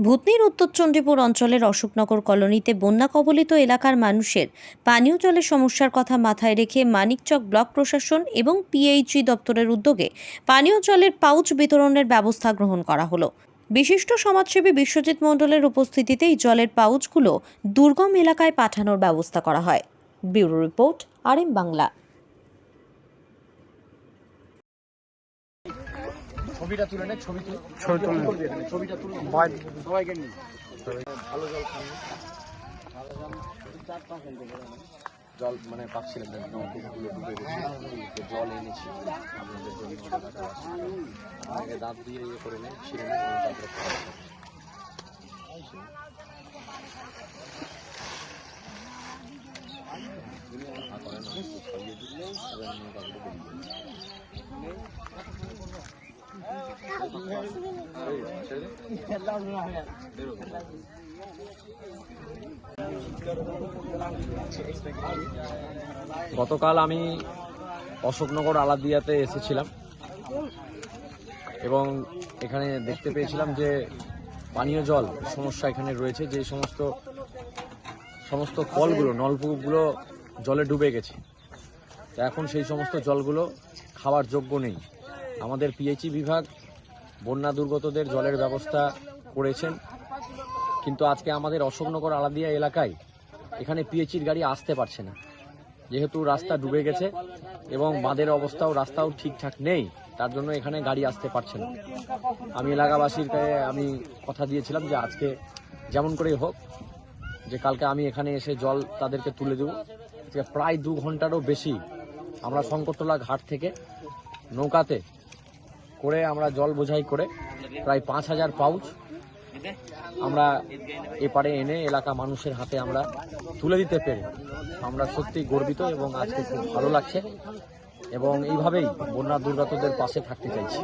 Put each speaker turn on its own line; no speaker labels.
ভূতনির উত্তর চণ্ডীপুর অঞ্চলের অশোকনগর কলোনিতে বন্যা কবলিত এলাকার মানুষের পানীয় জলের সমস্যার কথা মাথায় রেখে মানিকচক ব্লক প্রশাসন এবং পিএইচই দপ্তরের উদ্যোগে পানীয় জলের পাউচ বিতরণের ব্যবস্থা গ্রহণ করা হলো। বিশিষ্ট সমাজসেবী বিশ্বজিৎ মণ্ডলের উপস্থিতিতে এই জলের পাউচগুলো দুর্গম এলাকায় পাঠানোর ব্যবস্থা করা হয়। Bureau report R M Bangla.
ছবিটা তুলে নে ছবি তুলে।
ছবি তুলে
এখানে ছবিটা তুলে
বাইরে
সবাইকে নিয়ে। ভালো জল খান। জল মানে পাচ্ছিলেন না নলকূপগুলো ডুবে গেছে। জল এনেছি আপনাদের জন্য আগে দাঁত দিয়ে ইয়ে করে নেন ছিঁড়ে এবং তারপরে খাওয়া
গতকাল আমি অশোকনগর আলাদিয়াতে এসেছিলাম এবং এখানে দেখতে পেয়েছিলাম যে পানীয় জল সমস্যা এখানে রয়েছে, যে সমস্ত সমস্ত কলগুলো নলকূপগুলো জলে ডুবে গেছে। তো এখন সেই সমস্ত জলগুলো খাওয়ার যোগ্য নেই। আমাদের পিএইচই বিভাগ বন্যা দুর্গতদের জলের ব্যবস্থা করেছেন। কিন্তু আজকে আমাদের অশোকনগর আলাদিয়া এলাকায় এখানে পিএইচির গাড়ি আসতে পারছে না। যেহেতু রাস্তা ডুবে গেছে এবং বাঁধের অবস্থাও, রাস্তাও ঠিকঠাক নেই, তার জন্য এখানে গাড়ি আসতে পারছে না। আমি এলাকাবাসীর আমি কথা দিয়েছিলাম যে আজকে যেমন করেই হোক, যে কালকে আমি এখানে এসে জল তাদেরকে তুলে দেবো। প্রায় দু ঘন্টারও বেশি আমরা শঙ্করতলা ঘাট থেকে নৌকাতে করে আমরা জল বোঝাই করে প্রায় পাঁচ হাজার পাউচ আমরা এপারে এনে এলাকা মানুষের হাতে আমরা তুলে দিতে পেরে। আমরা সত্যি গর্বিত এবং আজকে খুব ভালো লাগছে এবং এইভাবেই বন্যা দুর্গতদের পাশে থাকতে চাইছি।